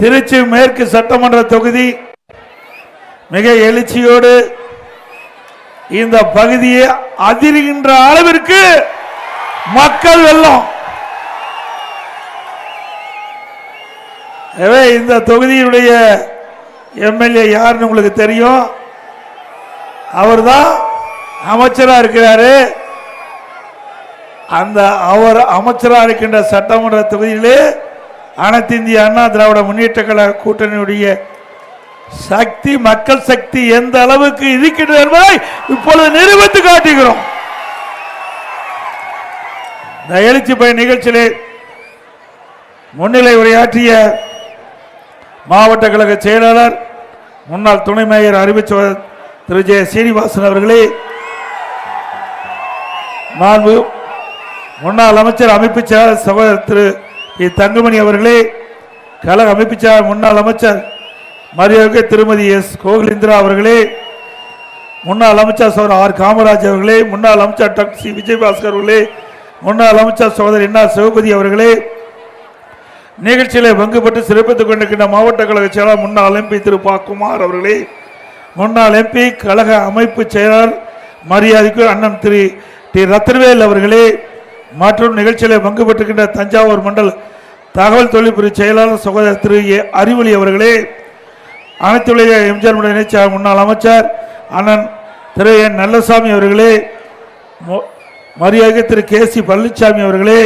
திருச்சி மேற்கு சட்டமன்ற தொகுதி மிக எழுச்சியோடு இந்த பகுதியை அதிர்கின்ற அளவிற்கு மக்கள் வெள்ளம் எனவே இந்த தொகுதியினுடைய எம்எல்ஏ யாருன்னு உங்களுக்கு தெரியும். அவர் தான் அமைச்சரா இருக்கிறாரு. அந்த அவர் அமைச்சரா இருக்கின்ற சட்டமன்ற தொகுதியிலே அனைத்திந்திய அண்ணா திராவிட முன்னேற்ற கழக கூட்டணியுடைய சக்தி மக்கள் சக்தி எந்த அளவுக்கு இருக்கிறது என்பதை இப்பொழுது நிரூபித்து காட்டுகிறோம். இந்த எழுச்சி பயன் நிகழ்ச்சியிலே முன்னிலை உரையாற்றிய மாவட்ட கழக செயலாளர் முன்னாள் துணை மேயர் அறிவிச்சவர் திரு. ஜெய சீனிவாசன் அவர்களே மாண்பு முன்னாள் அமைச்சர் அமைப்பு செயலாளர் சகோதரர் திரு. பி தங்கமணி அவர்களே கழக அமைப்புச்சார் முன்னாள் அமைச்சர் மரியாதை திருமதி எஸ். கோகுலேந்திரா அவர்களே முன்னாள் அமைச்சர் சோதர் ஆர். காமராஜ் அவர்களே முன்னாள் அமைச்சர் டாக்டர் சி. விஜயபாஸ்கர் அவர்களே முன்னாள் அமைச்சர் சகோதரர் என். ஆர். சிவபதி அவர்களே நிகழ்ச்சியிலே பங்கு பெற்று சிறப்பித்துக் கொண்டிருக்கின்ற மாவட்ட கழக செயலாளர் முன்னாள் எம்பி திரு. பா. குமார் அவர்களே முன்னாள் எம்பி கழக அமைப்பு செயலாளர் மரியாதைக்கு அண்ணன் திரு. டி. ரத்னவேல் அவர்களே மற்றும் நிகழ்ச்சியில் பங்கு பெற்றுகின்ற தஞ்சாவூர் மண்டல் தகவல் தொழில்துறை செயலாளர் சகோதரர் திரு ஏ அறிவொளி அவர்களே அனைத்து உலக எம்ஜிஆர் முன்னாள் முன்னாள் அமைச்சர் அண்ணன் திரு என் நல்லசாமி அவர்களே மரியாதை திரு கே சி பழனிசாமி அவர்களே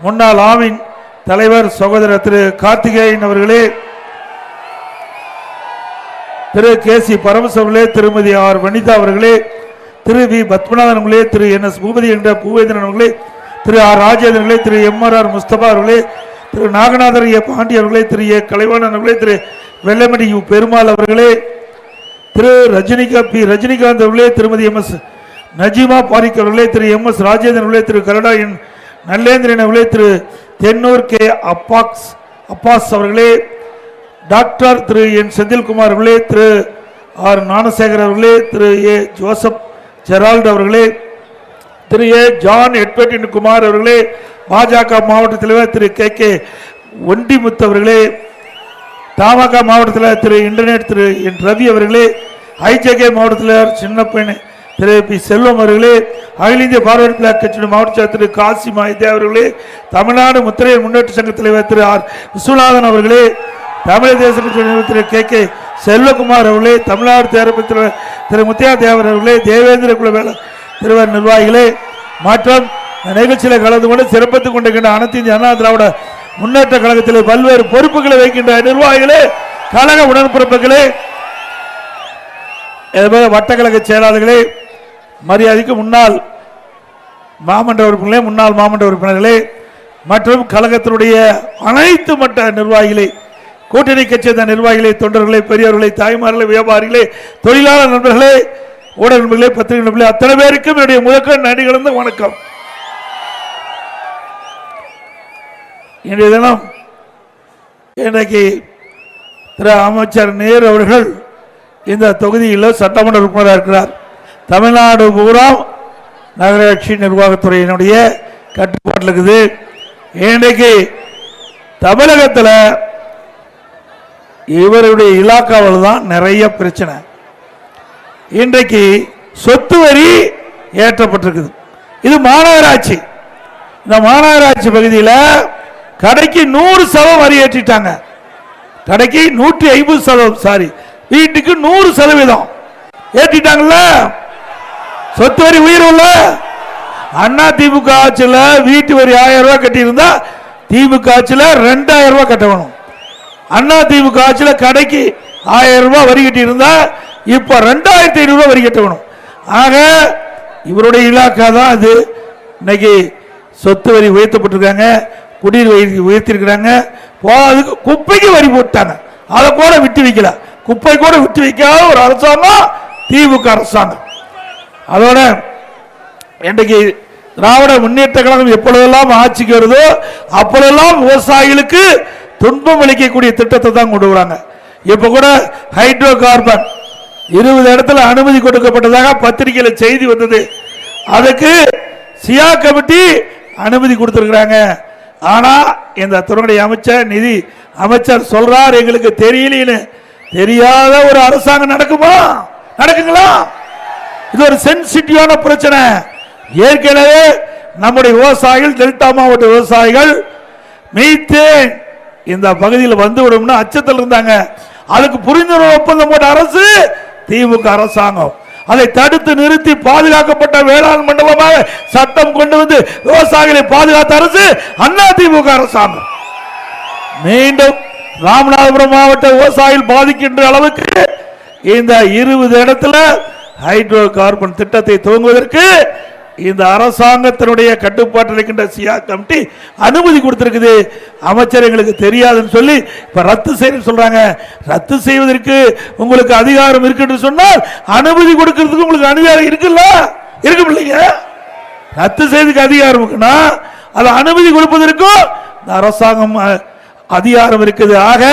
முன்னாள் ஆவின் தலைவர் சகோதரர் திரு கார்த்திகேயன் அவர்களே திரு கே சி பரமசவர்களே திருமதி ஆர் வனிதா அவர்களே திரு வி பத்மநாதன் அவர்களே திரு என் எஸ் பூபதி என்ற பூவேந்திரன் அவர்களே Thiru R Rajendran Thiru M R R Mustafa அவர்களே திரு நாகநாதர் ஏ பாண்டி அவர்களே திரு ஏ கலைவாணன் அவர்களே திரு வெள்ளமணி யு பெருமாள் அவர்களே திரு ரஜினிகாந்த் பி ரஜினிகாந்த் அவர்களே திருமதி எம் எஸ் நஜீமா பாரிக் அவர்களே திரு எம் எஸ் ராஜேந்திரன் அவர்களே திரு கருடா என் நல்லேந்திரன் அவர்களே திரு தென்னூர் கே அப்பாக்ஸ் அப்பாஸ் அவர்களே டாக்டர் திரு என் செந்தில்குமார் அவர்களே திரு ஆர் ஞானசேகர் அவர்களே திரு ஏ ஜோசப் ஜெரால்ட் அவர்களே திரு ஏ ஜான் எட்வர்டின் குமார் அவர்களே பாஜக மாவட்ட தலைவர் திரு கே கே ஒண்டிமுத்து அவர்களே தமாக மாவட்டத்தில் திரு இன்டர்நெட் திரு என் ரவி அவர்களே ஐஜேகே மாவட்டத்தில் சின்னப்பன் திரு பி செல்வம் அவர்களே அகில இந்திய பார்வர்ட் பிளாக் கட்சியின் மாவட்ட செயலர் திரு காசி மாயிதே அவர்களே தமிழ்நாடு முத்திரையர் முன்னேற்ற சங்க தலைவர் திரு ஆர் விஸ்வநாதன் அவர்களே தமிழக தேச திரு கே கே செல்வகுமார் அவர்களே தமிழ்நாடு தேர்தல் திரு முத்தியா தேவர் அவர்களே தேவேந்திர குல வேலை திருவர் நிர்வாகிகளே மற்றும். நிகழ்ச்சியில் கலந்து கொண்டு சிறப்பித்துக் கொண்டிருக்கின்ற அனைத்து இந்திய அண்ணா திராவிட முன்னேற்ற கழகத்தில் பல்வேறு பொறுப்புகளை வைக்கின்ற நிர்வாகிகளே கழக உடன்பிறப்புகளே வட்டக்கழக செயலாளர்களே மரியாதைக்கு முன்னாள் மாமன்ற உறுப்பினர்களே முன்னாள் மாமன்ற உறுப்பினர்களே மற்றும் கழகத்தினுடைய அனைத்து மட்ட நிர்வாகிகளே கூட்டணி கட்சியை சேர்ந்த நிர்வாகிகளே தொண்டர்களே பெரியவர்களே தாய்மார்களே வியாபாரிகளே தொழிலாளர் நண்பர்களே ஊடக நண்பர்களே பத்திரிகை நண்பர்களே அத்தனை பேருக்கும் என்னுடைய முழக்க நன்றி கலந்த வணக்கம். இன்றைய தினம் இன்றைக்கு திரு அமைச்சர் நேர் அவர்கள் இந்த தொகுதியில் சட்டமன்ற உறுப்பினராக இருக்கிறார். தமிழ்நாடு பூரா நகராட்சி நிர்வாகத்துறையினுடைய கட்டுப்பாட்டில் இருக்குது. இன்றைக்கு தமிழகத்தில் இவருடைய இலாக்காவில் தான் நிறைய பிரச்சனை. இன்றைக்கு சொத்து வரி ஏற்றப்பட்டிருக்குது. இது மாநகராட்சி. இந்த மாநகராட்சி பகுதியில் கடைக்கு நூறு சதவீதம் வரி ஏற்றிட்டாங்க. கடைக்கு நூற்றி ஐம்பது சதவீதம் சாரி வீட்டுக்கு நூறு சதவீதம். ஏற்றிட்டாங்கல்ல? சொத்து வரி உயர்வுல அண்ணா திமுக ஆட்சியில் வீட்டு வரி ஆயிரம் ரூபாய் கட்டியிருந்தா திமுக ஆட்சியில் ரெண்டாயிரம் ரூபாய் கட்டணும் அண்ணா திமுக ஆட்சியில் கடைக்கு ஆயிரம் ரூபாய் வரி கட்டியிருந்தா இப்ப ரெண்டாயிரத்தி ஐநூறு ரூபாய் வரி கட்டணும். ஆக இவருடைய இலாக்கா தான் அது. இன்னைக்கு சொத்து வரி உயர்த்தப்பட்டிருக்காங்க குடிநீர் வரி உயர்த்திருக்கிறாங்க போனதுக்கு குப்பைக்கு வரி போட்டாங்க. அதை கூட விட்டு வைக்கல. குப்பை கூட விட்டு வைக்காத ஒரு அரசாங்கம் திமுக அரசாங்கம். அதோட இன்றைக்கு திராவிட முன்னேற்ற கழகம் எப்பொழுதெல்லாம் ஆட்சிக்கு வருதோ அப்பொழுதெல்லாம் விவசாயிகளுக்கு துன்பம் அளிக்கக்கூடிய திட்டத்தை தான் கொண்டு வராங்க. இப்போ கூட ஹைட்ரோ கார்பன் இருபது இடத்துல அனுமதி கொடுக்கப்பட்டதாக பத்திரிகையில் செய்தி வந்தது. அதுக்கு சியா கமிட்டி அனுமதி கொடுத்துருக்குறாங்க. ஆனா இந்த துறையுடைய அமைச்சர் நிதி அமைச்சர் சொல்றார் எங்களுக்கு தெரியலன்னு. தெரியாத ஒரு அரசாங்கம் நடக்குமா? நடக்குங்களா? இது ஒரு சென்சிட்டிவான பிரச்சனை. ஏற்கனவே நம்முடைய விவசாயிகள் டெல்டா மாவட்ட விவசாயிகள் மீத்தேன் இந்த பகுதியில் வந்து விடும்னு அச்சத்தில் இருந்தாங்க. அதுக்கு புரிந்துணர்வு ஒப்பந்தம் போட்ட அரசு திமுக அரசாங்கம். அதை தடுத்து நிறுத்தி பாதுகாக்கப்பட்ட வேளாண் மண்டலமாக சட்டம் கொண்டு வந்து விவசாயிகளை பாதுகாத்த அரசு அண்ணா திமுக அரசாங்கம். மீண்டும் ராமநாதபுரம் மாவட்ட விவசாயிகள் பாதிக்கின்ற அளவுக்கு இந்த இருபது இடத்துல ஹைட்ரோ கார்பன் திட்டத்தை துவங்குவதற்கு இந்த அரசாங்கத்தினுடைய கட்டுப்பாட்டில் இருக்கின்ற சியா கமிட்டி அனுமதி கொடுத்துருக்குது. அமைச்சர் எங்களுக்கு தெரியாதுன்னு சொல்லி இப்போ ரத்து செய்ய சொல்கிறாங்க ரத்து செய்வதற்கு உங்களுக்கு அதிகாரம் இருக்குன்னு சொன்னால் அனுமதி கொடுக்கறதுக்கு உங்களுக்கு அதிகாரம் இருக்குல்ல? இருக்கும் இல்லைங்க? ரத்து செய்வதற்கு அதிகாரம் இருக்குன்னா அது அனுமதி கொடுப்பதற்கும் இந்த அரசாங்கம் அதிகாரம் இருக்குது. ஆக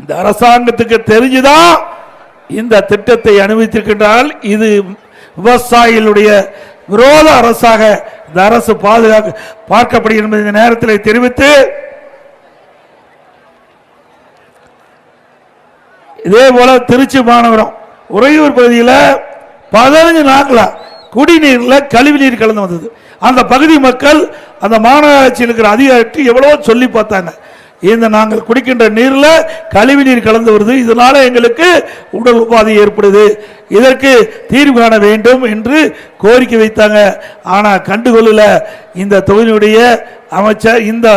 இந்த அரசாங்கத்துக்கு தெரிஞ்சுதான் இந்த திட்டத்தை அனுமதித்திருக்கின்றால் இது விவசாயிகளுடைய விரோத அரசாக இந்த அரசு பாதுகாக்க பார்க்கப்படுகிறது என்பதை இந்த நேரத்தில் தெரிவித்து இதே போல திருச்சி மாநகரம் உறையூர் பகுதியில் பதினஞ்சு நாட்களா குடிநீரில் கழிவு நீர் கலந்து வந்தது. அந்த பகுதி மக்கள் அந்த மாநகராட்சியில் இருக்கிற அதிகாரிக்கு எவ்வளவோ சொல்லி பார்த்தாங்க. இந்த நாங்கள் குடிக்கின்ற நீரில் கழிவு நீர் கலந்து வருது. இதனால் எங்களுக்கு உடல் உபாதை ஏற்படுது. இதற்கு தீர்வு காண வேண்டும் என்று கோரிக்கை வைத்தாங்க. ஆனால் கண்டுகொள்ளல. இந்த தொகுதியுடைய அமைச்சர் இந்த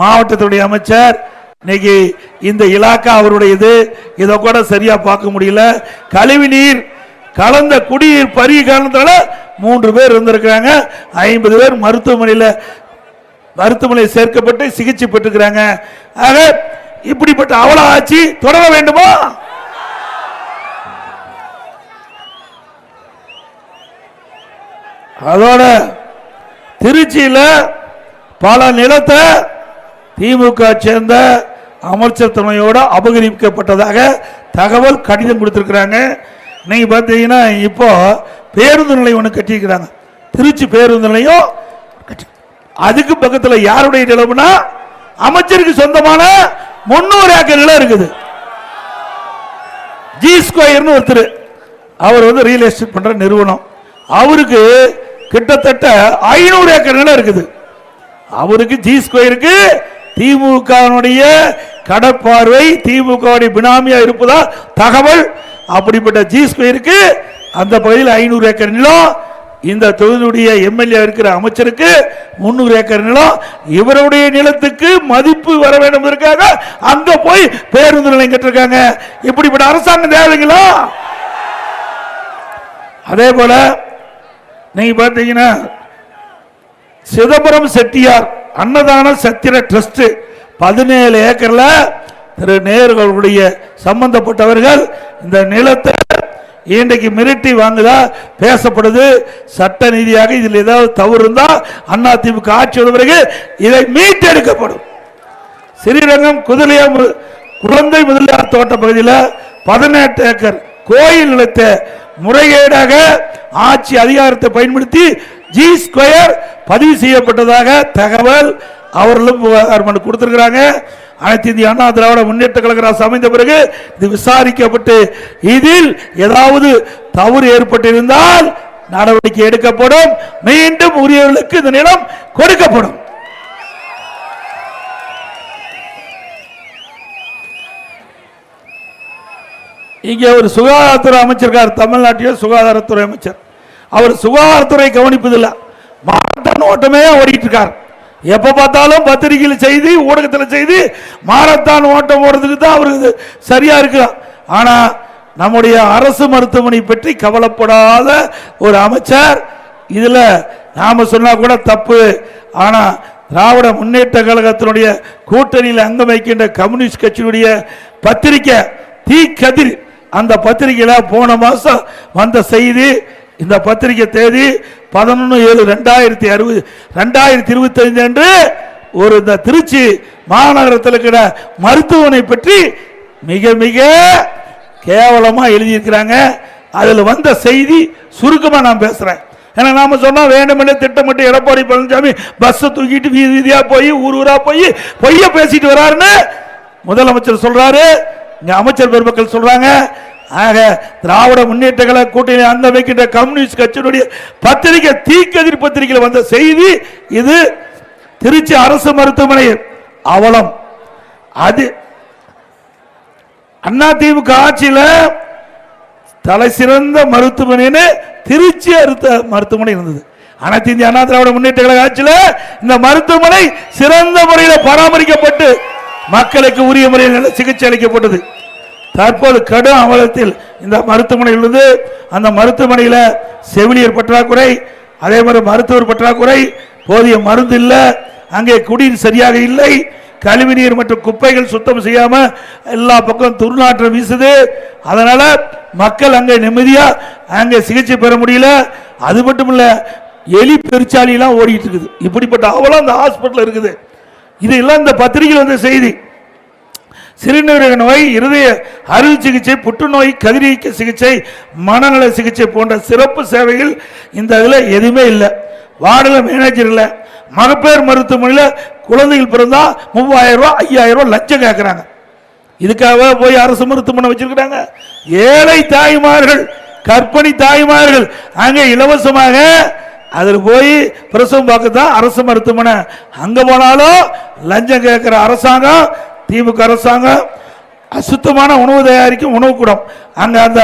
மாவட்டத்துடைய அமைச்சர் இன்னைக்கு இந்த இலாக்கா அவருடையது. இதை கூட சரியாக பார்க்க முடியல. கழிவு நீர் கலந்த குடிநீர் பருகி காரணத்தால் மூன்று பேர் இருந்திருக்கிறாங்க. ஐம்பது பேர் மருத்துவமனையில் மருத்துவமனையில் சேர்க்கப்பட்டு சிகிச்சை பெற்றுக்கிறாங்க. ஆக இப்படிப்பட்ட அவல ஆட்சி தொடர வேண்டுமா? அதோட திருச்சியில பல நிலத்தை திமுக சேர்ந்த அமைச்சர் துணையோட அபகரிக்கப்பட்டதாக தகவல் கடிதம் கொடுத்திருக்கிறாங்க. நீங்க பார்த்தீங்கன்னா இப்போ பேருந்து நிலையம் ஒன்று கட்டியிருக்கிறாங்க. திருச்சி பேருந்து நிலையம் அதுக்கு பக்கத்துல யாருடைய நிலம்னா அமைச்சருக்கு சொந்தமான முன்னூறு ஏக்கர் நிலம் இருக்குது. ஜி ஸ்கொயர்னு ஒருத்தர் அவர் வந்து ரியல் எஸ்டேட் பண்ற நிறுவனம். அவருக்கு கிட்டத்தட்ட ஐநூறு ஏக்கர் நிலம் இருக்குது. அவருக்கு ஜி ஸ்கொயருக்கு திமுகவுடைய கடப்பார்வை திமுக பினாமியா இருப்பதா தகவல். அப்படிப்பட்ட ஜி ஸ்கொயருக்கு அந்த பகுதியில் ஐநூறு ஏக்கர் நிலம். இந்த தொகுதியுடைய எம்எல்ஏ இருக்கிற அமைச்சருக்கு முன்னூறு ஏக்கர் நிலம் இவருடைய நிலத்துக்கு மதிப்பு வர வேண்டும் இருக்காங்க அங்க போய் பேருந்து நிலையம் கட்டிருக்காங்க. இப்படிப்பட்ட அரசாங்கம் தேவைங்களா? அதே போல நீங்க பார்த்தீங்கன்னா சிதம்பரம் செட்டியார் அன்னதான சத்திர ட்ரஸ்ட் பதினேழு ஏக்கர்ல திரு நேர்களுடைய சம்பந்தப்பட்டவர்கள் இந்த நிலத்தை இன்றைக்கு மிரட்டி வாங்குதா? பேசப்படுது. சட்ட ரீதியாக இதில் ஏதாவது தவறு இருந்தால் அண்ணா திமுக ஆட்சி வந்த பிறகு இதை மீட்டெடுக்கப்படும். ஸ்ரீரங்கம் குதிரையா குழந்தை முதலியார் தோட்ட பகுதியில் பதினெட்டு ஏக்கர் கோயில் நிலத்தை முறைகேடாக ஆட்சி அதிகாரத்தை பயன்படுத்தி ஜி ஸ்கொயர் பதிவு செய்யப்பட்டதாக தகவல் அவர்களும் புகார் கொடுத்திருக்கிறாங்க. அனைத்து இந்திய அண்ணா திராவிட முன்னேற்ற கழக அரசு அமைந்த பிறகு இது விசாரிக்கப்பட்டு இதில் ஏதாவது தவறு ஏற்பட்டிருந்தால் நடவடிக்கை எடுக்கப்படும். மீண்டும் உரியவர்களுக்கு இந்த நிலம் கொடுக்கப்படும். இங்கே ஒரு சுகாதாரத்துறை அமைச்சர் இருக்கார் தமிழ்நாட்டிலே சுகாதாரத்துறை அமைச்சர். அவர் சுகாதாரத்துறை கவனிப்பதில்லை. மாரத்தான் ஓட்டமே ஓடிட்டு இருக்கார். எப்ப பார்த்தாலும் பத்திரிகையில் செய்தி ஊடகத்தில் செய்தி மாரத்தான் ஓட்டம் ஓடுறதுக்கு தான் அவருக்கு சரியா இருக்கலாம் ஆனா நம்முடைய அரசு மருத்துவமனை பற்றி கவலைப்படாத ஒரு அமைச்சர் இதுல நாம சொன்னா கூட தப்பு. ஆனா திராவிட முன்னேற்ற கழகத்தினுடைய கூட்டணியில் அங்கம் வைக்கின்ற கம்யூனிஸ்ட் கட்சியினுடைய பத்திரிக்கை தீ கதிர் அந்த பத்திரிகையில போன மாசம் வந்த செய்தி இந்த பத்திரிகை தேதி பதினொன்று ஏழு ரெண்டாயிரத்தி அறுபது ரெண்டாயிரத்தி இருபத்தஞ்சு அன்று ஒரு இந்த திருச்சி மாநகரத்தில் இருக்கிற மருத்துவனை பற்றி மிக மிக கேவலமாக எழுதியிருக்கிறாங்க. அதில் வந்த செய்தி சுருக்கமாக நான் பேசுகிறேன் ஏன்னா நாம சொன்னால் வேண்டுமென்றே திட்டமிட்டு எடப்பாடி பழனிசாமி பஸ்ஸை தூக்கிட்டு வீதி வீதியாக போய் ஊர் ஊராக போய் பொய்ய பேசிட்டு வராருன்னு முதலமைச்சர் சொல்றாரு. இங்கே அமைச்சர் பெருமக்கள் சொல்றாங்க. ஆக திராவிட முன்னேற்ற கழக கூட்டணி அந்த வைக்கின்ற கம்யூனிஸ்ட் கட்சியினுடைய பத்திரிகை தீக்கதிர் பத்திரிகையில் வந்த செய்தி இது திருச்சி அரசு மருத்துவமனை அவலம். அது அண்ணா திமுக ஆட்சியில் தலை சிறந்த மருத்துவமனைன்னு திருச்சி அறுத்த மருத்துவமனை இருந்தது. அனைத்து இந்திய அண்ணா திராவிட முன்னேற்ற கழக ஆட்சியில் இந்த மருத்துவமனை சிறந்த முறையில் பராமரிக்கப்பட்டு மக்களுக்கு உரிய முறையில் சிகிச்சை அளிக்கப்பட்டது. தற்போது கடும் அவலத்தில் இந்த மருத்துவமனை உள்ளது அந்த மருத்துவமனையில் செவிலியர் பற்றாக்குறை அதே மாதிரி மருத்துவர் பற்றாக்குறை போதிய மருந்து இல்லை அங்கே குடிநீர் சரியாக இல்லை கழிவுநீர் மற்றும் குப்பைகள் சுத்தம் செய்யாமல் எல்லா பக்கம் துர்நாற்றம் வீசுது. அதனால் மக்கள் அங்கே நிம்மதியாக அங்கே சிகிச்சை பெற முடியல. அது மட்டும் இல்லை எலி பெருச்சாலியெல்லாம் ஓடிட்டு இருக்குது. இப்படிப்பட்ட அவலம் அந்த ஹாஸ்பிட்டல் இருக்குது. இது எல்லாம் இந்த பத்திரிகையில் வந்த செய்தி. சிறுநீரக நோய் இருதய அறுவை சிகிச்சை புற்றுநோய் கதிரியக்க சிகிச்சை மனநல சிகிச்சை போன்ற சிறப்பு சேவைகள் இந்த இதில் எதுவுமே இல்லை. வார்டில் மேனேஜர் இல்லை. மகப்பேர் மருத்துவமனையில் குழந்தைகள் பிறந்தால் மூவாயிரம் ரூபா ஐயாயிரம் ரூபா லட்சம் கேட்குறாங்க இதுக்காக போய் அரசு மருத்துவமனை வச்சிருக்கிறாங்க. ஏழை தாய்மார்கள் கற்பனை தாய்மார்கள் அங்கே இலவசமாக அதில் போய் பிரசவம் பார்க்க தான் அரசு மருத்துவமனை. அங்கே போனாலும் லஞ்சம் கேட்குற அரசாங்கம் திமுக அரசாங்கம் அசுத்தமான உணவு தயாரிக்கும் உணவு கூடம். அங்கே அந்த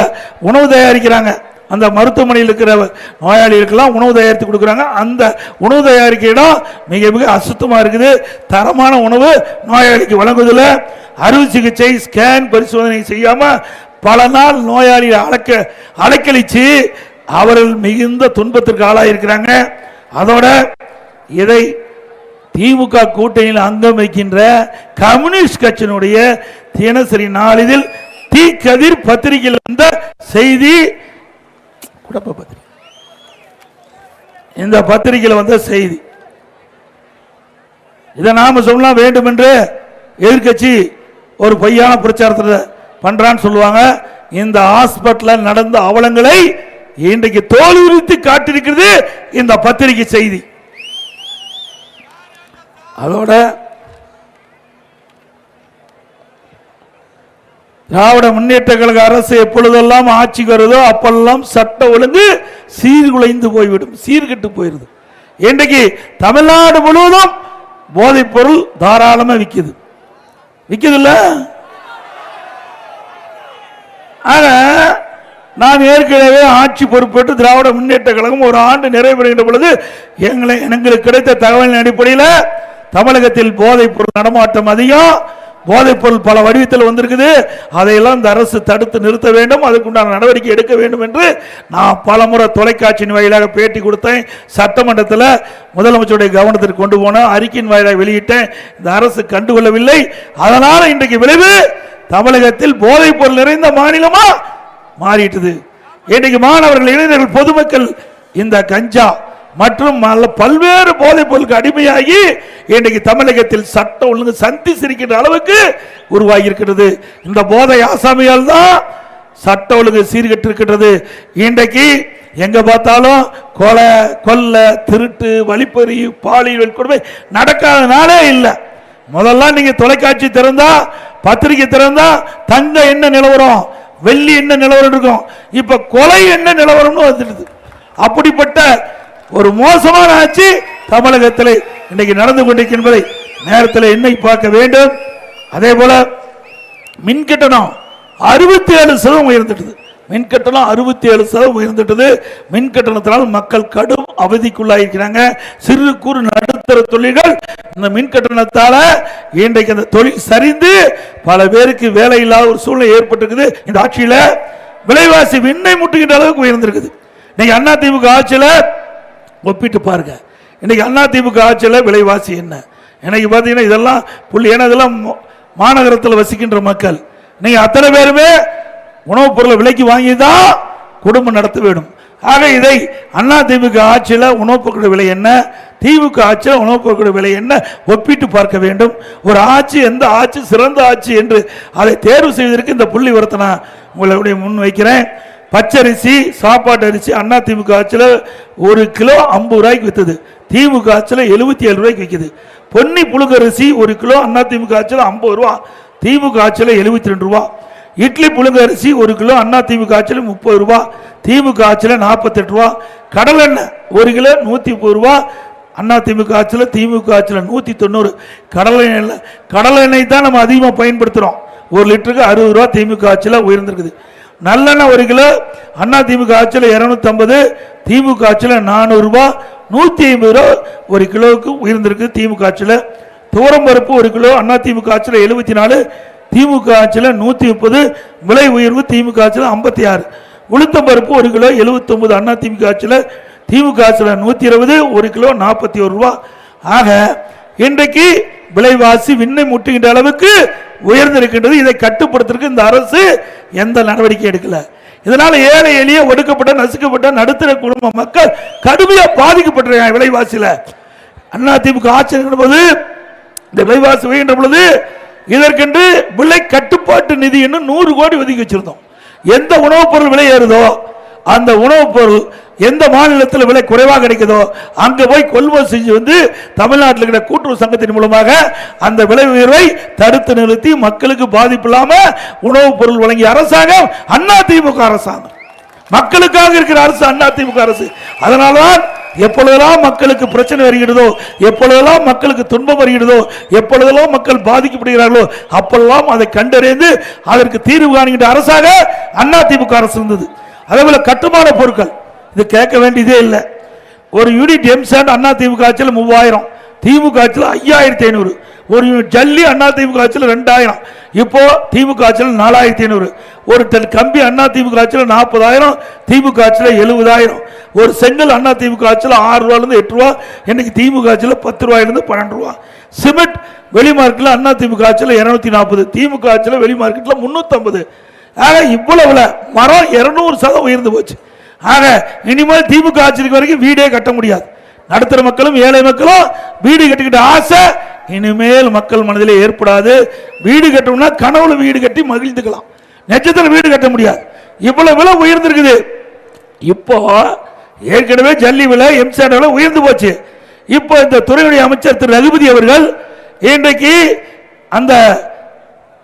உணவு தயாரிக்கிறாங்க. அந்த மருத்துவமனையில் இருக்கிற நோயாளிகளுக்கெல்லாம் உணவு தயாரித்து கொடுக்குறாங்க. அந்த உணவு தயாரிக்க இடம் மிக மிக அசுத்தமாக இருக்குது. தரமான உணவு நோயாளிக்கு வழங்குவதில் அறுவை சிகிச்சை ஸ்கேன் பரிசோதனை செய்யாமல் பல நாள் நோயாளி அழைக்க அலைக்கழித்து அவர்கள் மிகுந்த துன்பத்திற்கு ஆளாயிருக்கிறாங்க. அதோட இதை திமுக கூட்டணியில் அங்கம் வைக்கின்ற கம்யூனிஸ்ட் கட்சியினுடைய தினசரி நாளிதழ் தி கதிர் பத்திரிகையில் வந்த செய்தி குடப்ப பத்திரிகை. இந்த பத்திரிகையில் வந்த செய்தி. இதை நாம சொல்லலாம் வேண்டும் என்று எதிர்க்கட்சி ஒரு பொய்யான பிரச்சாரத்தில் பண்றான்னு சொல்லுவாங்க. இந்த ஹாஸ்பிட்டலில் நடந்த அவலங்களை இன்றைக்கு தோலுரித்து காட்டியிருக்கிறது இந்த பத்திரிகை செய்தி. அதோட திராவிட முன்னேற்ற கழக அரசு எப்பொழுதெல்லாம் ஆட்சிக்கு வருதோ அப்பெல்லாம் சட்ட ஒழுங்கு சீர்குலைந்து போய்விடும் சீர்கெட்டு போயிருது. இன்றைக்கு தமிழ்நாடு முழுவதும் போதைப் பொருள் தாராளமாக விற்கிது விக்குதுல்ல? ஆக நான் ஏற்கனவே ஆட்சி பொறுப்பேற்று திராவிட முன்னேற்ற கழகம் ஒரு ஆண்டு நிறைவடைகின்ற பொழுது எங்களை எங்களுக்கு கிடைத்த தகவலின் அடிப்படையில் தமிழகத்தில் போதைப் பொருள் நடமாட்டம் அதிகம். போதைப் பொருள் பல வடிவத்தில் வந்திருக்குது. அதையெல்லாம் இந்த அரசு தடுத்து நிறுத்த வேண்டும். அதுக்குண்டான நடவடிக்கை எடுக்க வேண்டும் என்று நான் பலமுறை தொலைக்காட்சியின் வாயிலாக பேட்டி கொடுத்தேன். சட்டமன்றத்தில் முதலமைச்சருடைய கவனத்திற்கு கொண்டு போனேன் அறிக்கையின் வாயிலாக வெளியிட்டேன். இந்த அரசு கண்டுகொள்ளவில்லை. அதனால் இன்றைக்கு விளைவு தமிழகத்தில் போதைப் பொருள் நிறைந்த மாநிலமா மாறிட்டது. இன்றைக்கு மாணவர்கள் இளைஞர்கள் பொதுமக்கள் இந்த கஞ்சா மற்றும் பல்வேறு போதைப் பொருளுக்கு அடிமையாகி இன்றைக்கு தமிழகத்தில் சட்டம் ஒழுங்கு சந்தி சிரிக்கின்ற அளவுக்கு உருவாகி இருக்கிறது இந்த போதை ஆசாமியால் தான் சட்ட ஒழுங்கு சீர்கெட்டு இருக்கின்றது இன்றைக்கு எங்க பார்த்தாலும் கொலை கொல்லை திருட்டு வழிப்பறி பாலியல் கொடுமை நடக்காதனாலே இல்லை. முதல்ல நீங்க தொலைக்காட்சி திறந்தா பத்திரிகை திறந்தா தங்க என்ன நிலவரம் வெள்ளி என்ன நிலவரம் இருக்கும். இப்ப கொலை என்ன நிலவரம்னு வந்துடுது. அப்படிப்பட்ட ஒரு மோசமான ஆட்சி தமிழகத்தில் இன்னைக்கு நடந்து கொண்டிருக்கின்றதை நேரத்தில் இன்னைக்கு பார்க்க வேண்டும். அதே போல மின் கட்டணம் அறுபத்தி ஏழு சதவீதம் உயர்ந்துட்டது. மின் கட்டணம் அறுபத்தி ஏழு சதவீதம் உயர்ந்துட்டது. மின் கட்டணத்தினால் மக்கள் கடும் அவதிக்குள்ளாயிருக்கிறாங்க சிறு குறு நடுத்தர தொழில்கள் இந்த மின் கட்டணத்தால இன்றைக்கு அந்த தொழில் சரிந்து பல பேருக்கு வேலை இல்லாத ஒரு சூழ்நிலை ஏற்பட்டிருக்குது. இந்த ஆட்சியில் விலைவாசி விண்ணை முட்டுகின்ற அளவுக்கு உயர்ந்திருக்குது. இன்னைக்கு அண்ணா திமுக ஆட்சியில் ஒப்பிட்டு பாருங்க. இன்னைக்கு அண்ணா திமுக ஆட்சியில் விலைவாசி என்ன? இன்னைக்கு பார்த்தீங்கன்னா இதெல்லாம் புள்ளி ஏன்னா இதெல்லாம் மாநகரத்தில் வசிக்கின்ற மக்கள். நீங்கள் அத்தனை பேருமே உணவுப் பொருளை விலைக்கு வாங்கி தான் குடும்பம் நடத்த வேண்டும். ஆக இதை அண்ணா திமுக ஆட்சியில் உணவுப் பொருட்கள் விலை என்ன? திமுக ஆட்சியில் உணவுப் பொருட்கள் விலை என்ன? ஒப்பிட்டு பார்க்க வேண்டும். ஒரு ஆட்சி எந்த ஆட்சி? சிறந்த ஆட்சி என்று அதை தேர்வு செய்வதற்கு இந்த புள்ளி விவரத்தை நான் உங்களுடைய முன் வைக்கிறேன். பச்சரிசி சாப்பாட்டு அரிசி அண்ணா திமுக ஆட்சியில் ஒரு கிலோ ஐம்பது ரூபாய்க்கு விற்றது திமுக ஆட்சியில் எழுபத்தி ஏழு ரூபாய்க்கு விற்கிது பொன்னி புழுங்கரிசி ஒரு கிலோ அண்ணா திமுக ஆட்சியில் ஐம்பது ரூபா. திமுக ஆட்சியில் எழுபத்தி ரெண்டு ரூபா. இட்லி புழுங்க அரிசி ஒரு கிலோ அண்ணா திமுக ஆட்சியில் முப்பது ரூபா. திமுக ஆட்சியில் நாற்பத்தெட்டு ரூபா. கடலெண்ணெய் ஒரு கிலோ நூற்றி முப்பது ரூபா. அண்ணா திமுக ஆட்சியில் திமுக ஆட்சியில் நூற்றி தொண்ணூறு. கடலை எண்ணெய் கடலை எண்ணெய் தான் நம்ம அதிகமாக பயன்படுத்துகிறோம் ஒரு லிட்டருக்கு அறுபது ரூபா திமுக ஆட்சியில் உயர்ந்திருக்குது. நல்லெண்ணெய் ஒரு கிலோ அண்ணா திமுக ஆட்சியில் இரநூத்தம்பது திமுக ஆட்சியில் நானூறுரூபா நூற்றி ஐம்பது ரூபா ஒரு கிலோவுக்கு உயர்ந்திருக்கு திமுக ஆட்சியில். துவரம் பருப்பு ஒரு கிலோ அண்ணா திமுக ஆட்சியில் எழுபத்தி நாலு திமுக ஆட்சியில் நூற்றி முப்பது விலை உயர்வு திமுக ஆட்சியில் ஐம்பத்தி ஆறு. உளுத்தம் பருப்பு ஒரு கிலோ எழுபத்தொம்பது அண்ணா திமுக ஆட்சியில் திமுக ஆட்சியில் நூற்றி இருபது ஒரு கிலோ நாற்பத்தி ஒரு ரூபா. ஆக இன்றைக்கு விலைவாசி விண்ணை முட்டுகின்ற அளவுக்கு உயர்ந்திருக்கின்றது. இதை கட்டுப்படுத்துறதுக்கு இந்த அரசு எந்த நடவடிக்கை எடுக்கல. இதனால ஏழை எளிய ஒடுக்கப்பட்ட நசுக்கப்பட்ட நடுத்தர குடும்ப மக்கள் கடுமையாக பாதிக்கப்பட்டிருக்காங்க விலைவாசியில். அண்ணா திமுக ஆட்சி போது இந்த விலைவாசி உயர்கின்ற பொழுது இதற்கென்று விலை கட்டுப்பாட்டு நிதி என்று நூறு கோடி ஒதுக்கி வச்சிருந்தோம். எந்த உணவுப் பொருள் விலை ஏறுதோ அந்த உணவுப் பொருள் எந்த மாநிலத்தில் விலை குறைவாக கிடைக்குதோ அங்கே போய் கொள்முதல் செஞ்சு வந்து தமிழ்நாட்டில் இருக்கிற கூட்டுறவு சங்கத்தின் மூலமாக அந்த விலை உயர்வை தடுத்து நிறுத்தி மக்களுக்கு பாதிப்பு இல்லாமல் உணவுப் பொருள் வழங்கிய அரசாங்கம் அண்ணா திமுக அரசாங்கம். மக்களுக்காக இருக்கிற அரசு அண்ணா திமுக அரசு. அதனால்தான் எப்பொழுதெல்லாம் மக்களுக்கு பிரச்சனை வருகிறதோ எப்பொழுதெல்லாம் மக்களுக்கு துன்பம் வருகிறதோ எப்பொழுதெல்லாம் மக்கள் பாதிக்கப்படுகிறார்களோ அப்பெல்லாம் அதை கண்டறிந்து அதற்கு தீர்வு காணுகின்ற அரசாக அண்ணா திமுக அரசு இருந்தது. அதே போல கட்டுமான பொருட்கள் இது கேட்க வேண்டியதே இல்லை ஒரு யூனிட் எம்சாண்ட் அண்ணா திமுக ஆட்சியில் மூவாயிரம் திமுக ஆட்சியில் ஐயாயிரத்தி ஐநூறு ஒரு யூனிட் ஜல்லி அண்ணா திமுக ஆட்சியில் ரெண்டாயிரம் இப்போ திமுக ஆட்சியில் நாலாயிரத்தி ஐநூறு ஒரு டன் கம்பி அண்ணா திமுக ஆட்சியில் நாற்பதாயிரம் திமுக ஆட்சியில் எழுபதாயிரம் ஒரு செங்கல் அண்ணா திமுக ஆட்சியில் ஆறு ரூபாயிலிருந்து எட்டு ரூபா இன்னைக்கு திமுக ஆட்சியில் பத்து ரூபாயிலிருந்து பன்னெண்டு ரூபா சிமெண்ட் வெளி மார்க்கெட்டில் அண்ணா திமுக ஆட்சியில் இரநூத்தி நாற்பது திமுக ஆட்சியில் வெளி மார்க்கெட்டில் முந்நூற்றம்பது ஆக இவ்வளவுல மரம் இருநூறு சதம் உயர்ந்து போச்சு. ஆக இனிமேல் திமுக ஆட்சிக்கு வரைக்கும் வீடே கட்ட முடியாது. நடுத்தர மக்களும் ஏழை மக்களும் வீடு கட்டிக்கிட்ட ஆசை இனிமேல் மக்கள் மனதில் ஏற்படாது. வீடு கட்டணும்னா கனவுல வீடு கட்டி மகிழ்ந்துக்கலாம். நெச்சத்தில் வீடு கட்ட முடியாது. இவ்வளவு விலை உயர்ந்திருக்குது. இப்போ ஏற்கனவே ஜல்லி விலை எம்சாண்ட் விலை உயர்ந்து போச்சு. இப்போ இந்த துறையுடைய அமைச்சர் திரு ரகுபதி அவர்கள் இன்றைக்கு அந்த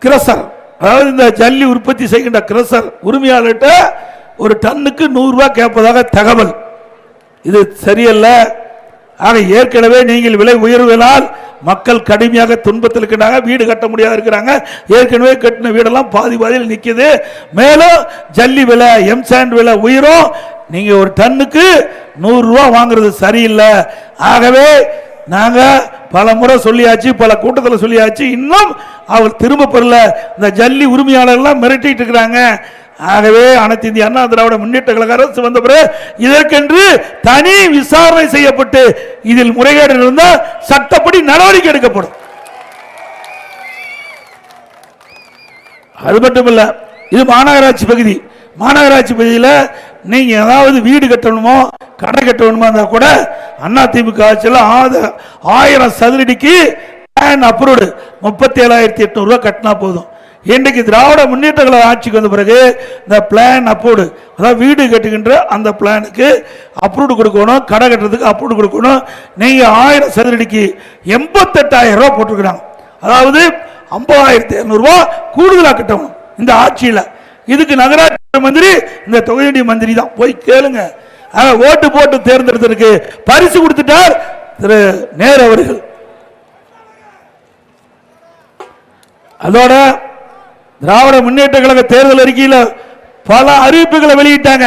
கிரசர் அதாவது இந்த ஜல்லி உற்பத்தி செய்கின்ற கிரசர் உரிமையாளர்கிட்ட ஒரு டன்னுக்கு நூறுரூவா கேட்பதாக தகவல். இது சரியல்ல. ஆக ஏற்கனவே நீங்கள் விலை உயர்வினால் மக்கள் கடுமையாக துன்பத்தில் இருக்கின்றாங்க வீடு கட்ட முடியாத இருக்கிறாங்க. ஏற்கனவே கட்டின வீடெல்லாம் பாதி பாதியில் நிற்கிது மேலும் ஜல்லி விலை எம் சாண்ட் விலை உயரும். நீங்கள் ஒரு டன்னுக்கு நூறுரூவா வாங்குறது சரியில்லை. ஆகவே நாங்கள் பல முறை சொல்லியாச்சு பல கூட்டத்தில் சொல்லியாச்சு. இன்னும் அவர் திரும்ப பெறல. இந்த ஜல்லி உரிமையாளர்லாம் மிரட்டிட்டு இருக்கிறாங்க. ஆகவே அனைத்து இந்திய அண்ணா திராவிட முன்னேற்ற கழக அரசு வந்த பிறகு இதற்கென்று தனி விசாரணை செய்யப்பட்டு இதில் முறைகேடு இருந்தால் சட்டப்படி நடவடிக்கை எடுக்கப்படும். அது மட்டும் இல்லை இது மாநகராட்சி பகுதி. மாநகராட்சி பகுதியில் நீங்க ஏதாவது வீடு கட்டணுமோ கடை கட்டணுமோ இருந்தா கூட அண்ணா திமுக ஆட்சியில் ஆத- ஆயிரம் சதுரடிக்கு பிளான் அப்ரூவ்டு முப்பத்தி ஏழாயிரத்தி எட்நூறு கட்டினா போதும். இன்றைக்கு திராவிட முன்னேற்ற கழக ஆட்சிக்கு வந்த பிறகு இந்த பிளான் அப்ரூவ்டு அதாவது வீடு கட்டுகின்ற அந்த பிளானுக்கு அப்ரூவ்டு கொடுக்கணும் கடை கட்டுறதுக்கு அப்ரூவ்டு கொடுக்கணும். நீங்கள் ஆயிரம் சதுரடிக்கு எண்பத்தெட்டாயிரம் ரூபா போட்டிருக்கிறாங்க. அதாவது ஐம்பதாயிரத்தி இரநூறுவா கூடுதலாக கட்டணும் இந்த ஆட்சியில். இதுக்கு நகராட்சி மந்திரி இந்த தொகுதி மந்திரி தான் போய் கேளுங்க. ஓட்டு போட்டு தேர்ந்தெடுத்ததுக்கு பரிசு கொடுத்துட்டார் திரு நேரு அவர்கள். அதோட திராவிட முன்னேற்ற கழக தேர்தல் அறிக்கையில் பல அறிவிப்புகளை வெளியிட்டாங்க.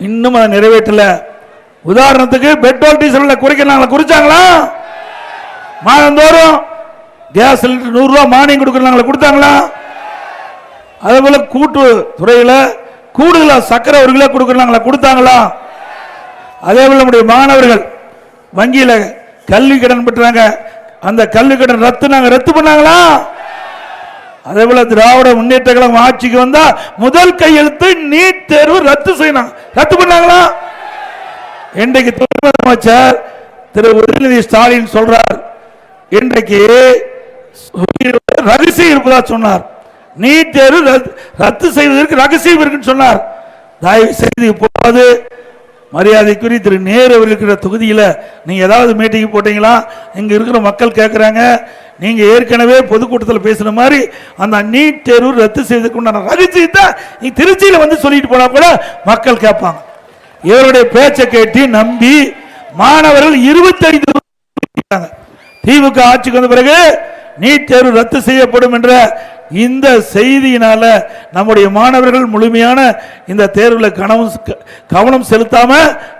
இன்னும் அதை நிறைவேற்றல. உதாரணத்துக்கு பெட்ரோல் டீசல் குறைக்கிறாங்களா குறிச்சாங்களா? மாதந்தோறும் கேஸ் சிலிண்டர் நூறுரூவா மானியம் கொடுக்கறாங்களா கொடுத்தாங்களா? அதே போல கூட்டு துறையில் கூடுதலாக சக்கரை ஒரு கிலோ கொடுக்குறாங்களா கொடுத்தாங்களா? அதே போல நம்முடைய மாணவர்கள் வங்கியில் கல்வி கடன் பெற்றாங்க. அந்த கல்வி கடன் ரத்து நாங்கள் ரத்து பண்ணாங்களா? அதே போல திராவிட முன்னேற்ற கழகம் ஆட்சிக்கு வந்தா முதல் கையெழுத்து நீட் தேர்வு ரத்து செய்யணும் ரத்து பண்ணாங்களா? இன்றைக்கு துணை அமைச்சர் திரு உதயநிதி ஸ்டாலின் சொல்றார். இன்றைக்கு ரகசியம் இருப்பதா சொன்னார். நீட் தேர்வு ரத்து- ரத்து செய்வதற்கு ரகசியம் இருக்குன்னு சொன்னார். தயவு செய்து இப்போது மரியாதைக்குரிய திரு நேரு இருக்கிற தொகுதியில் நீங்க ஏதாவது மீட்டிங் போட்டீங்களா? இங்க இருக்கிற மக்கள் கேட்குறாங்க நீங்க ஏற்கனவே பொதுக்கூட்டத்தில் பேசுன மாதிரி அந்த நீட் தேர்வு ரத்து செய்ததுக்கு உண்டான ரகசியத்தை நீ திருச்சியில வந்து சொல்லிட்டு போனா கூட மக்கள் கேட்பாங்க. இவருடைய பேச்சை கேட்டு நம்பி மாணவர்கள் இருபத்தைந்து இருக்காங்க. திமுக ஆட்சிக்கு வந்த பிறகு நீட் தேர்வு ரத்து செய்யப்படும் என்ற இந்த செய்தியினால நம்முடைய மாணவர்கள் முழுமையான இந்த தேர்வில் கனவும் கவனம் செலுத்தாம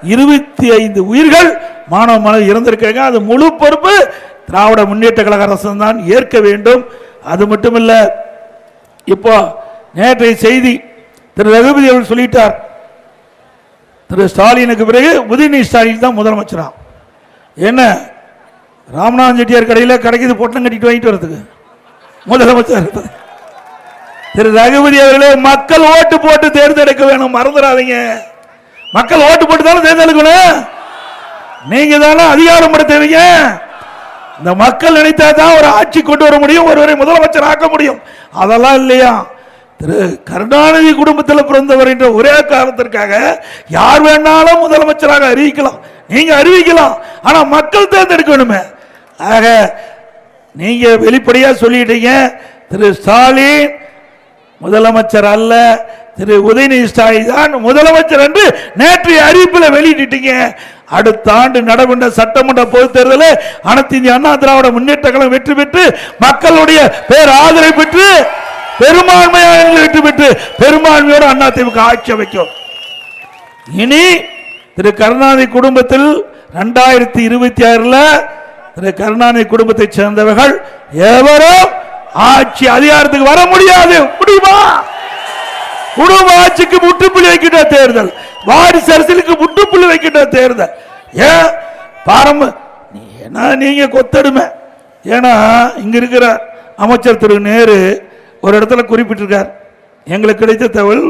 இருபத்தி ஐந்து உயிர்கள் மாணவ மாணவர் இறந்திருக்காங்க அது முழு பொறுப்பு திராவிட முன்னேற்ற கழக அரசு தான் ஏற்க வேண்டும். அது மட்டுமல்ல இப்போ நேற்றைய செய்தி திரு ரகுபதி அவர்கள் சொல்லிட்டார். திரு ஸ்டாலினுக்கு பிறகு உதயநிதி ஸ்டாலின் தான் முதலமைச்சரா. என்ன? ராமநாதன் செட்டியார் கடையில் கிடைக்குது பொட்டம் கட்டிட்டு வாங்கிட்டு வரதுக்கு முதலமைச்சர். திரு ரகுபதி அவர்களே மக்கள் ஓட்டு போட்டு தேர்ந்தெடுக்க வேணும் மறந்துடாதீங்க. மக்கள் ஓட்டு போட்டு தானே தேர்ந்தெடுக்கணும்? நீங்க தானே அதிகாரம் படுத்துவீங்க இந்த மக்கள் நினைத்தா தான் ஒரு ஆட்சி கொண்டு வர முடியும் ஒருவரை முதலமைச்சர் ஆக்க முடியும். அதெல்லாம் இல்லையா? திரு கருணாநிதி குடும்பத்தில் பிறந்தவர் என்ற ஒரே காரணத்திற்காக யார் வேணாலும் முதலமைச்சராக அறிவிக்கலாம். நீங்க அறிவிக்கலாம் ஆனா மக்கள் தேர்ந்தெடுக்கணுமே. ஆக நீங்க வெளிப்படையா சொல்லிட்டீங்க. திரு ஸ்டாலின் முதலமைச்சர் அல்ல. திரு உதயநிதி ஸ்டாலின் தான் முதலமைச்சர் என்று நேற்றைய அறிவிப்பில் வெளியிட்டீங்க. அடுத்த ஆண்டு நடைபெற்ற சட்டமன்ற பொதுத் தேர்தலில் அனைத்து இந்திய அண்ணா திராவிட முன்னேற்ற கழகம் வெற்றி பெற்று மக்களுடைய பேர் ஆதரவை பெற்று பெரும்பான்மையாக வெற்றி பெற்று பெரும்பான்மையோடு அண்ணா திமுக ஆட்சி அமைக்கும். இனி திரு கருணாநிதி குடும்பத்தில் ரெண்டாயிரத்தி இருபத்தி ஆறில் இந்த கருணாநிதி குடும்பத்தை சேர்ந்தவர்கள் எவரும் ஆட்சி அதிகாரத்துக்கு வர முடியாது. முடியுமா? குடும்ப ஆட்சிக்கு முற்றுப்புள்ளி வைக்கின்ற தேர்தல் வாரிசு அரசியலுக்கு முற்றுப்புள்ளி வைக்கின்ற தேர்தல். ஏன் பாரம்ப ஏன்னா நீங்க கொத்தடுமை. ஏன்னா இங்க இருக்கிற அமைச்சர் திரு நேரு ஒரு இடத்துல குறிப்பிட்டிருக்கார். எங்களுக்கு கிடைத்த தகவல்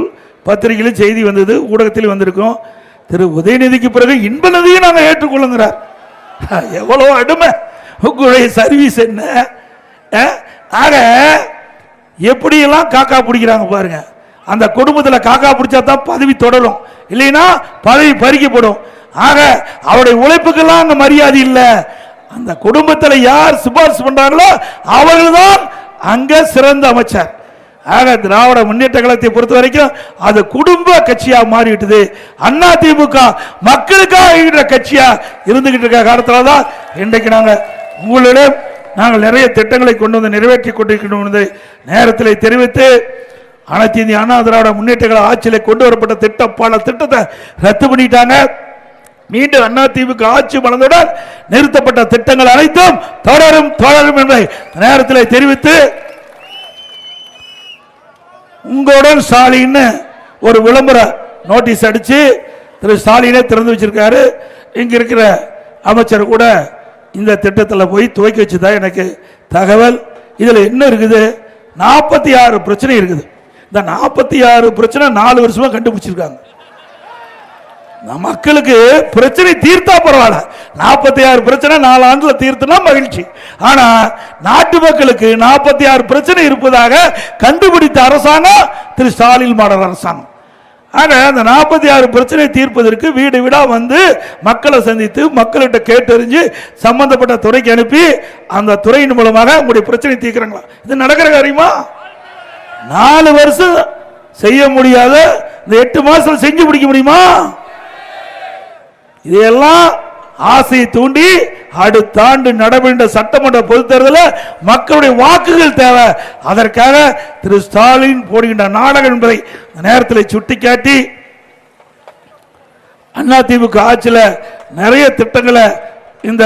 பத்திரிகையில் செய்தி வந்தது ஊடகத்தில் வந்திருக்கோம். திரு உதயநிதிக்கு பிறகு இன்ப நதியை நாங்கள் ஏற்றுக்கொள்ளுங்கிறார். எவ்வளோ அடுமை. உங்களுடைய சர்வீஸ் என்ன? ஆக எப்படியெல்லாம் காக்கா பிடிக்கிறாங்க பாருங்க. அந்த குடும்பத்தில் காக்கா பிடிச்சா தான் பதவி தொடரும். இல்லைன்னா பதவி பறிக்கப்படும். ஆக அவருடைய உழைப்புக்கெல்லாம் அங்கே மரியாதை இல்லை. அந்த குடும்பத்தில் யார் சிபாரிசு பண்ணுறாங்களோ அவர்கள் தான் அங்கே சிறந்த அமைச்சர். ஆக திராவிட முன்னேற்ற கழகத்தை பொறுத்த வரைக்கும் அது குடும்ப கட்சியா மாறிவிட்டது. அண்ணா திமுக மக்களுக்காக கட்சியா இருந்துகிட்டு இருக்க காலத்துல தான் இன்றைக்கு நாங்கள் உங்களிடம் நாங்கள் நிறைய திட்டங்களை கொண்டு வந்து நிறைவேற்றி கொண்டிருக்கிறோம் என்பதை நேரத்தில் தெரிவித்து அனைத்து இந்திய அண்ணா திராவிட முன்னேற்ற கழக கொண்டு வரப்பட்ட திட்டம் பல திட்டத்தை ரத்து பண்ணிட்டாங்க. மீண்டும் அண்ணா திமுக ஆட்சி மலர்ந்தவுடன் நிறுத்தப்பட்ட திட்டங்கள் அனைத்தும் தொடரும் தொடரும் என்பதை நேரத்தில் தெரிவித்து உங்களுடன் ஸ்டாலின் ஒரு விளம்பர நோட்டீஸ் அடிச்சு திரு ஸ்டாலினே திறந்து வச்சிருக்காரு. இங்க இருக்கிற அமைச்சர் கூட இந்த திட்டத்தில் போய் துவக்கி வச்சுதான் எனக்கு தகவல். இதில் என்ன இருக்குது? நாற்பத்தி ஆறு பிரச்சனை இருக்குது. இந்த நாற்பத்தி ஆறு பிரச்சனை நாலு வருஷமா கண்டுபிடிச்சிருக்காங்க. மக்களுக்கு பிரச்சனை தீர்த்தா பரவாயில்ல. நாற்பத்தி ஆறு பிரச்சனை நாலு ஆண்டுல தீர்த்துனா மகிழ்ச்சி. ஆனா நாட்டு மக்களுக்கு நாற்பத்தி ஆறு பிரச்சனை இருப்பதாக கண்டுபிடித்த அரசாங்கம் திரு ஸ்டாலின் மாடல் அரசாங்கம். ஆக அந்த நாற்பத்தி ஆறு பிரச்சனை தீர்ப்பதற்கு வீடு வீடாக வந்து மக்களை சந்தித்து மக்கள்கிட்ட கேட்டறிஞ்சு சம்பந்தப்பட்ட துறைக்கு அனுப்பி அந்த துறையின் மூலமாக உங்களுடைய பிரச்சனை தீர்க்கிறாங்களா? இது நடக்கிற காரியமா? நாலு வருஷம் செய்ய முடியாத இந்த எட்டு மாசம் செஞ்சு முடிக்க முடியுமா? இதையெல்லாம் ஆசையை தூண்டி அடுத்த ஆண்டு நடைபெற்ற சட்டமன்ற பொது தேர்தலில் மக்களுடைய வாக்குகள் தேவை. அதற்காக திரு ஸ்டாலின் போடுகின்ற நாடகம் என்பதை நேரத்தில் சுட்டிக்காட்டி அதிமுக ஆட்சியில் நிறைய திட்டங்களை இந்த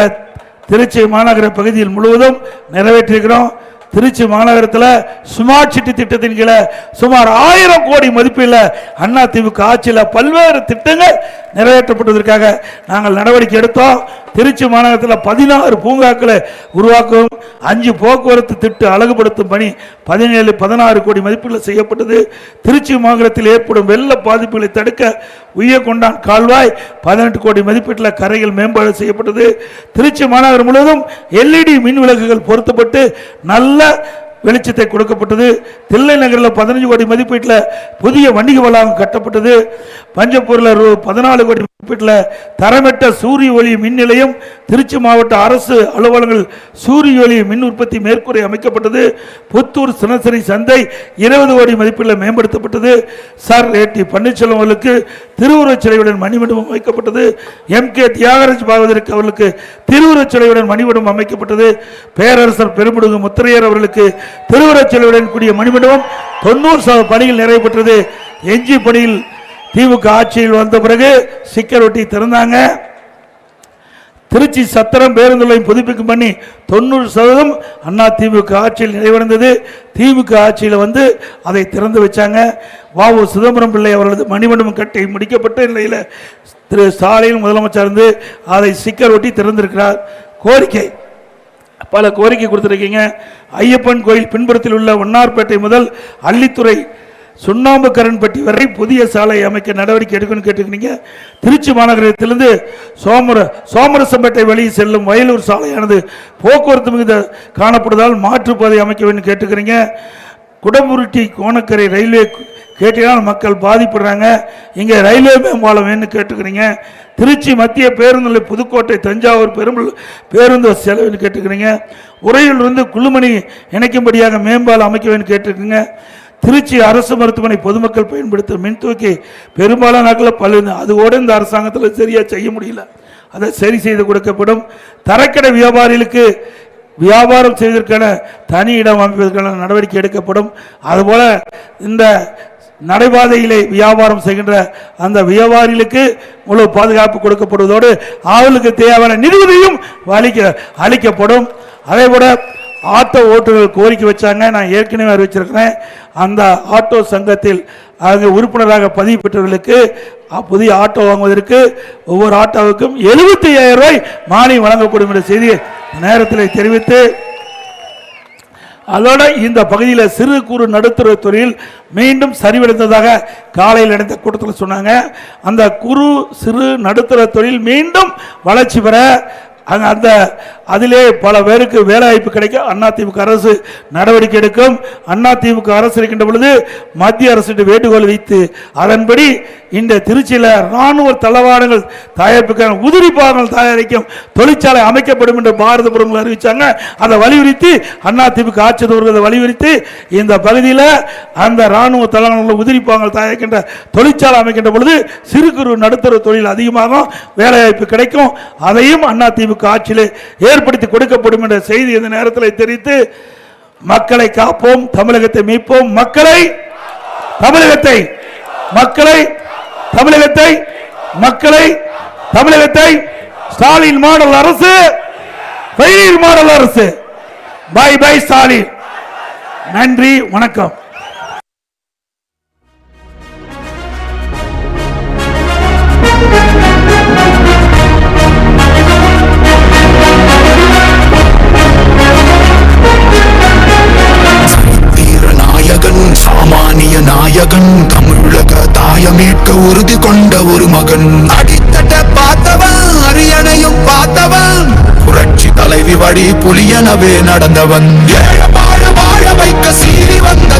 திருச்சி மாநகர பகுதியில் முழுவதும் நிறைவேற்றியிருக்கிறோம். திருச்சி மாநகரத்தில் ஸ்மார்ட் சிட்டி திட்டத்தின் கீழே சுமார் ஆயிரம் கோடி மதிப்பில் அண்ணா திமுக ஆட்சியில் பல்வேறு திட்டங்கள் நிறைவேற்றப்பட்டதற்காக நாங்கள் நடவடிக்கை எடுத்தோம். திருச்சி மாநகரத்தில் பதினாறு பூங்காக்களை உருவாக்கும் அஞ்சு போக்குவரத்து திட்டு அழகுபடுத்தும் பணி பதினேழு பதினாறு கோடி மதிப்பில் செய்யப்பட்டது. திருச்சி மாநகரத்தில் ஏற்படும் வெள்ள பாதிப்புகளை தடுக்க உய்ய கொண்டான் கால்வாய். பதினெட்டு கோடி மதிப்பீட்டில் கரைகள் மேம்பாடு செய்யப்பட்டது. திருச்சி மாநகரம் முழுவதும் எல்இடி மின் விளக்குகள் பொருத்தப்பட்டு நல்ல வெளிச்சத்தை கொடுக்கப்பட்டது. தில்லை நகரில் பதினஞ்சு கோடி மதிப்பீட்டில் புதிய வணிக வளாகம் கட்டப்பட்டது. பஞ்சப்பூரில் ரூ பதினாலு கோடி வீட்டில் தரமிட்ட சூரிய ஒளி மின் நிலையம் திருச்சி மாவட்ட அரசு அலுவலகங்கள் சூரிய ஒளி மின் உற்பத்தி மேற்கூரை அமைக்கப்பட்டது. புத்தூர் சினசரி சந்தை இருபது கோடி மதிப்பில் மேம்படுத்தப்பட்டது. சார் ஏடி பன்னீர்செல்வம் அவர்களுக்கு திருவுருவச் சிலையுடன் மணிமண்டபம் அமைக்கப்பட்டது. எம் கே தியாகராஜ் பாகவதற்கு அவர்களுக்கு திருவுருவச் சிலையுடன் மணிமண்டபம் அமைக்கப்பட்டது. பேரரசர் பெருமுடுகு முத்திரையர் அவர்களுக்கு திருவுருவச் சிலையுடன் கூடிய மணிமண்டபம் தொண்ணூறு சதவீத பணிகள் நிறைவு பெற்றது. எஞ்சி பணியில் திமுக ஆட்சியில் வந்த பிறகு சிக்கர் ஒட்டி திறந்தாங்க. திருச்சி சத்திரம் பேருந்து நிலையம் புதுப்பிக்கும் பண்ணி தொண்ணூறு சதவீதம் அண்ணா திமுக ஆட்சியில் நிறைவடைந்தது. திமுக ஆட்சியில் வந்து அதை திறந்து வச்சாங்க. வாவு சிதம்பரம் பிள்ளை அவர்களது மணிமண்டபம் கட்டி முடிக்கப்பட்ட நிலையில் திரு ஸ்டாலின் முதலமைச்சர் இருந்து அதை சிக்கல் ஒட்டி திறந்திருக்கிறார். கோரிக்கை. பல கோரிக்கை கொடுத்துருக்கீங்க. ஐயப்பன் கோயில் பின்புறத்தில் உள்ள ஒன்னார்பேட்டை முதல் அள்ளித்துறை சுண்ணாம்பு கரன்பட்டி வரை புதிய சாலை அமைக்க நடவடிக்கை எடுக்கணும்னு கேட்டுக்கிறீங்க. திருச்சி மாநகரத்திலிருந்து சோமர சோமரசம்பேட்டை வழி செல்லும் வயலூர் சாலையானது போக்குவரத்து மிகுந்த காணப்படுவதால் மாற்றுப்பாதை அமைக்க வேண்டும் கேட்டுக்கிறீங்க. குடமுருட்டி கோணக்கரை ரயில்வே கேட்டினால் மக்கள் பாதிப்படுறாங்க. இங்கே ரயில்வே மேம்பாலம் வேணும்னு கேட்டுக்கிறீங்க. திருச்சி மத்திய பேருந்து நிலை புதுக்கோட்டை தஞ்சாவூர் பெரும்பல் பேருந்து செலவுன்னு கேட்டுக்கிறீங்க. உறையிலிருந்து குழுமணி இணைக்கும்படியாக மேம்பாலம் அமைக்க வேண்டும் கேட்டுருக்குங்க திருச்சி அரசு மருத்துவமனை பொதுமக்கள் பயன்படுத்தும் மின்தூக்கி பெரும்பாலான நாட்களில் பல அதுவோடு இந்த அரசாங்கத்தில் சரியாக செய்ய முடியல. அதை சரி செய்து கொடுக்கப்படும். தரக்கடை வியாபாரிகளுக்கு வியாபாரம் செய்வதற்கான தனி இடம் அமைப்பதற்கான நடவடிக்கை எடுக்கப்படும். அதுபோல் இந்த நடைபாதையிலே வியாபாரம் செய்கின்ற அந்த வியாபாரிகளுக்கு முழு பாதுகாப்பு கொடுக்கப்படுவதோடு அவர்களுக்கு தேவையான நிதியுதவியும் அளிக்க அளிக்கப்படும். அதே போல ஆட்டோ ஓட்டுநர்கள் கோரிக்கை வச்சாங்க. நான் ஏற்கனவே அறிவிச்சிருக்கிறேன். அந்த ஆட்டோ சங்கத்தில் அங்கே உறுப்பினராக பதிவு பெற்றவர்களுக்கு புதிய ஆட்டோ வாங்குவதற்கு ஒவ்வொரு ஆட்டோவுக்கும் எழுபத்தி ஐயாயிரம் ரூபாய் மானியம் வழங்கக்கூடும் என்ற செய்தியை நேரத்தில் தெரிவித்து அதோட இந்த பகுதியில் சிறு குறு நடுத்தர துறையில் மீண்டும் சரிவடைந்ததாக காலையில் நடந்த கூட்டத்தில் சொன்னாங்க. அந்த குறு சிறு நடுத்தர தொழில் மீண்டும் வளர்ச்சி பெற அங்கே அந்த அதிலே பல பேருக்கு வேலைவாய்ப்பு கிடைக்க அதிமுக அரசு நடவடிக்கை எடுக்கும். அதிமுக அரசு இருக்கின்ற பொழுது மத்திய அரசு வேண்டுகோள் வைத்து அதன்படி இந்த திருச்சியில் ராணுவ தளவாடங்கள் தயாரிப்புக்கான உதிரி பாகங்கள் தயாரிக்கும் தொழிற்சாலை அமைக்கப்படும் என்று பாரத பிரதமர் அறிவித்தாங்க அதை வலியுறுத்தி அதிமுக ஆட்சி வருவதை வலியுறுத்தி இந்த பகுதியில் அந்த ராணுவ தளவாடங்கள் உதிரி பாகங்கள் தயாரிக்கின்ற தொழிற்சாலை அமைக்கின்ற பொழுது சிறு குறு நடுத்தர தொழில் அதிகமாகும் வேலைவாய்ப்பு கிடைக்கும். அதையும் அதிமுக ஆட்சியில் ஏற்படுத்தி கொடுக்கப்படும் என்ற செய்தி இந்த நேரத்தில் தெரிவித்து மக்களை காப்போம் தமிழகத்தை மீட்போம். மக்களை தமிழகத்தை மக்களை தமிழகத்தை மக்களை தமிழகத்தை ஸ்டாலின் மாடல் அரசு ஃபெயில் மாடல் அரசு. Bye bye Stalin. நன்றி வணக்கம். நாயகன் சாமானிய நாயகன் தமிழக தாயமீட்க உறுதி கொண்ட ஒரு மகன். அடித்தட்ட பார்த்தவன் அரியணையும் பார்த்தவன். புரட்சி தலைவி வழி புலியனவே நடந்தவன். ஏழ வாழ வாழ வைக்க சீறி வந்த